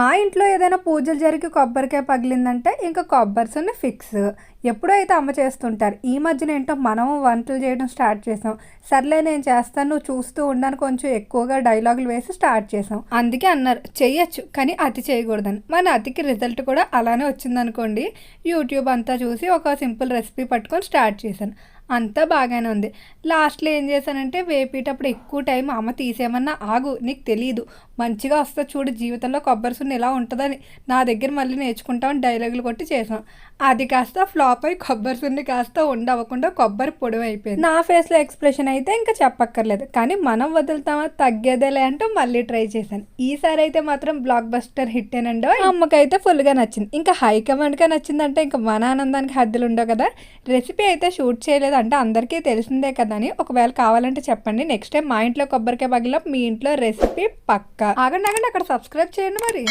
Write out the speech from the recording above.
మా ఇంట్లో ఏదైనా పూజలు జరిగి కొబ్బరికాయ పగిలిందంటే ఇంకా కొబ్బరిసుని ఫిక్స్ ఎప్పుడైతే అమ్మ చేస్తుంటారు. ఈ మధ్యన ఏంటో మనం వంటలు చేయడం స్టార్ట్ చేసాం. సర్లే నేను చేస్తాను నువ్వు చూస్తూ ఉండని కొంచెం ఎక్కువగా డైలాగులు వేసి స్టార్ట్ చేసాం. అందుకే అన్నారు చెయ్యొచ్చు కానీ అతి చేయకూడదని. మన అతికి రిజల్ట్ కూడా అలానే వచ్చిందనుకోండి. యూట్యూబ్ అంతా చూసి ఒక సింపుల్ రెసిపీ పట్టుకొని స్టార్ట్ చేశాను. అంతా బాగానే ఉంది. లాస్ట్లో ఏం చేశానంటే వేపేటప్పుడు ఎక్కువ టైం అమ్మ తీసేయమన్నా ఆగు నీకు తెలియదు మంచిగా వస్తా చూడు జీవితంలో కొబ్బరి సున్న ఎలా ఉంటుందని. నా దగ్గర మళ్ళీ నేర్చుకుంటామని డైలాగులు కొట్టి చేసాం అది కాస్త ఫ్లాప్ అయి కొబ్బరి సున్ని కాస్త ఉండవకుండా కొబ్బరి పొడవు అయిపోయింది. నా ఫేస్లో ఎక్స్ప్రెషన్ అయితే ఇంకా చెప్పక్కర్లేదు. కానీ మనం వదులుతామా తగ్గేదేలే అంటూ మళ్ళీ ట్రై చేశాను. ఈసారి అయితే మాత్రం బ్లాక్ బస్టర్ హిట్ ఏనండో? అమ్మకైతే ఫుల్గా నచ్చింది. ఇంకా హైకమాండ్గా నచ్చిందంటే ఇంకా మన ఆనందానికి హద్దులు ఉండవు కదా? రెసిపీ అయితే షూట్ చేయలేదు అంటే అందరికీ తెలిసిందే కదా అని ఒకవేళ కావాలంటే చెప్పండి. నెక్స్ట్ టైం మా ఇంట్లో కొబ్బరికాయ పగిలం మీ ఇంట్లో రెసిపీ పక్కా. ఆగండి ఆగండి అక్కడ సబ్స్క్రైబ్ చేయండి మరి.